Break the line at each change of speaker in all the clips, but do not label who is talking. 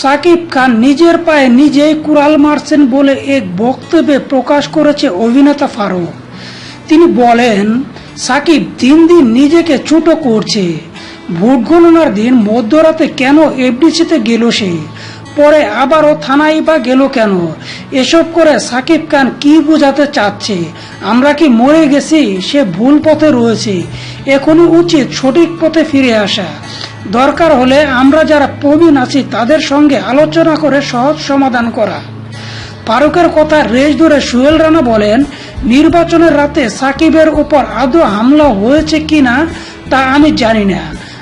সাকিব খান নিজের পায়ে নিজেই কুড়াল মারছেন বলে এক বক্তব্যে প্রকাশ করেছে অভিনেতা ফারুক। তিনি বলেন, সাকিব দিন দিন নিজেকে ছোট করছে। ভোট গণনার দিন মধ্যরাতে কেন এফডিসিতে গেল সে? পরে আবারও থানায় বা গেল কেন? এসব করে সাকিব খান কি বোঝাতে চাচ্ছে? আমরা কি মরে গেছি? সে ভুল পথে রয়েছে। এখনই উচিত সঠিক পথে ফিরে আসা। দরকার হলে আমরা যারা প্রবীণ আছি, তাদের সঙ্গে আলোচনা করে সহজ সমাধান করা। ফারুকের কথা রেশ ধরে সুহেল রানা বলেন, নির্বাচনের রাতে সাকিবের উপর আদৌ হামলা হয়েছে কিনা, তা আমি জানি না।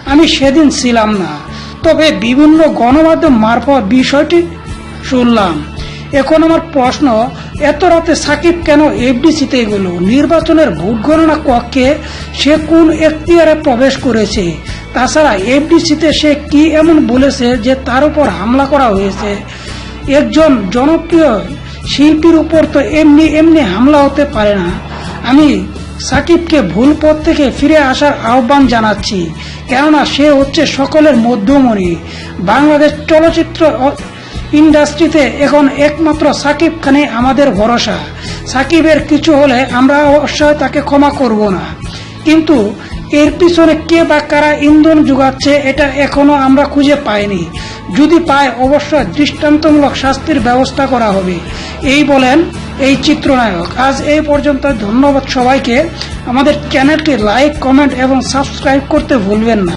আমি সেদিন ছিলাম না। তবে বিভিন্ন গণমাধ্যম মারফত বিষয়টি শুনলাম। এখন আমার প্রশ্ন, এত রাতে সাকিব কেন এফডিসিতে গেল? নির্বাচনের ভোট গণনা কক্ষে সে কোন এখতিয়ারে প্রবেশ করেছে? তাছাড়া এফডিসিতে সে কি এমন বলেছে যে তার উপর হামলা করা হয়েছে? একজন জনপ্রিয় শিল্পীর উপর তো এমনি এমনি হামলা হতে পারে না। আমি সাকিবকে ভুল পথ থেকে ফিরে আসার আহ্বান জানাচ্ছি, কেননা সে হচ্ছে সকলের মধ্যমণি। বাংলাদেশ চলচ্চিত্র ইন্ডাস্ট্রিতে এখন একমাত্র সাকিব খানে আমাদের ভরসা। সাকিবের কিছু হলে আমরা অবশ্যই তাকে ক্ষমা করব না। কিন্তু এর পিছনে কে বা কারা ইন্ধন যোগাচ্ছে, এটা এখনও আমরা খুঁজে পাইনি। যদি পায়, অবশ্যই দৃষ্টান্তমূলক শাস্তির ব্যবস্থা করা হবে। এই বলেন এই চিত্রনায়ক। আজ এই পর্যন্ত ধন্যবাদ সবাইকে। আমাদের চ্যানেলটি লাইক, কমেন্ট এবং সাবস্ক্রাইব করতে ভুলবেন না।